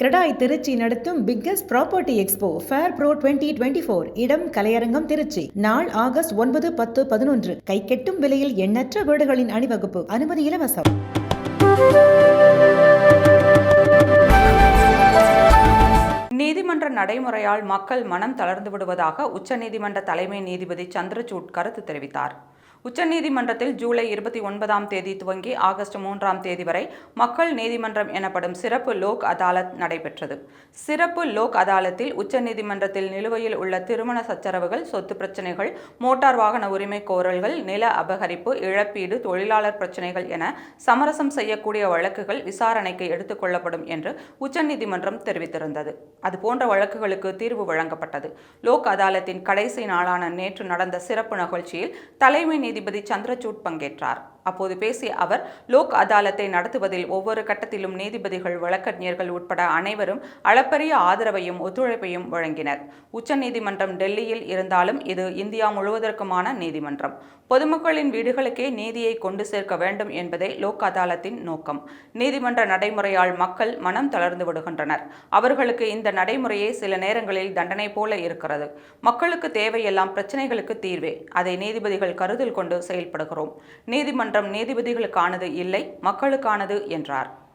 கிரடாய் திருச்சி நடத்தும் biggest property expo fair pro twenty twenty four இடம் கலையரங்கம் திருச்சி. நாள் ஆகஸ்ட் ஒன்பது பத்து பதினொன்று. கைக்கெட்டும் விலையில் எண்ணற்ற வீடுகளின் அணிவகுப்பு. அனுமதி இலவசம். நீதிமன்ற நடைமுறையால் மக்கள் மனம் தளர்ந்து விடுவதாக உச்சநீதிமன்ற தலைமை நீதிபதி சந்திரசூட் கருத்து தெரிவித்தார். உச்சநீதிமன்றத்தில் ஜூலை இருபத்தி ஒன்பதாம் தேதி துவங்கி ஆகஸ்ட் மூன்றாம் தேதி வரை மக்கள் நீதிமன்றம் எனப்படும் சிறப்பு லோக் அதாலத் நடைபெற்றது. சிறப்பு லோக் அதாலத்தில் உச்சநீதிமன்றத்தில் நிலுவையில் உள்ள திருமண சச்சரவுகள் சொத்து பிரச்சினைகள் மோட்டார் வாகன உரிமை கோரல்கள் நில அபகரிப்பு இழப்பீடு தொழிலாளர் பிரச்சினைகள் என சமரசம் செய்யக்கூடிய வழக்குகள் விசாரணைக்கு எடுத்துக்கொள்ளப்படும் என்று உச்சநீதிமன்றம் தெரிவித்திருந்தது. அதுபோன்ற வழக்குகளுக்கு தீர்வு வழங்கப்பட்டது. லோக் அதாலத்தின் கடைசி நாளான நேற்று நடந்த சிறப்பு நிகழ்ச்சியில் தலைமை நீதிபதி சந்திரசூட் பங்கேற்றார். அப்போது பேசிய அவர் லோக் அதாலத்தை நடத்துவதில் ஒவ்வொரு கட்டத்திலும் நீதிபதிகள் வழக்கறிஞர்கள் உட்பட அனைவரும் அளப்பரிய ஆதரவையும் ஒத்துழைப்பையும் வழங்கினர். உச்சநீதிமன்றம் டெல்லியில் இருந்தாலும் இது இந்தியா முழுவதற்குமான நீதிமன்றம். பொதுமக்களின் வீடுகளுக்கே நீதியை கொண்டு சேர்க்க வேண்டும் என்பதே லோக் அதாலத்தின் நோக்கம். நீதிமன்ற நடைமுறையால் மக்கள் மனம் தளர்ந்து விடுகின்றனர். அவர்களுக்கு இந்த நடைமுறையே சில நேரங்களில் தண்டனை போல இருக்கிறது. மக்களுக்கு தேவையெல்லாம் பிரச்சனைகளுக்கு தீர்வே அதை நீதிபதிகள் கருத்தில் கொண்டு செயல்படுகிறோம். நீதிமன்ற நீதிபதிகளுக்கானது இல்லை மக்களுக்கானது என்றார்.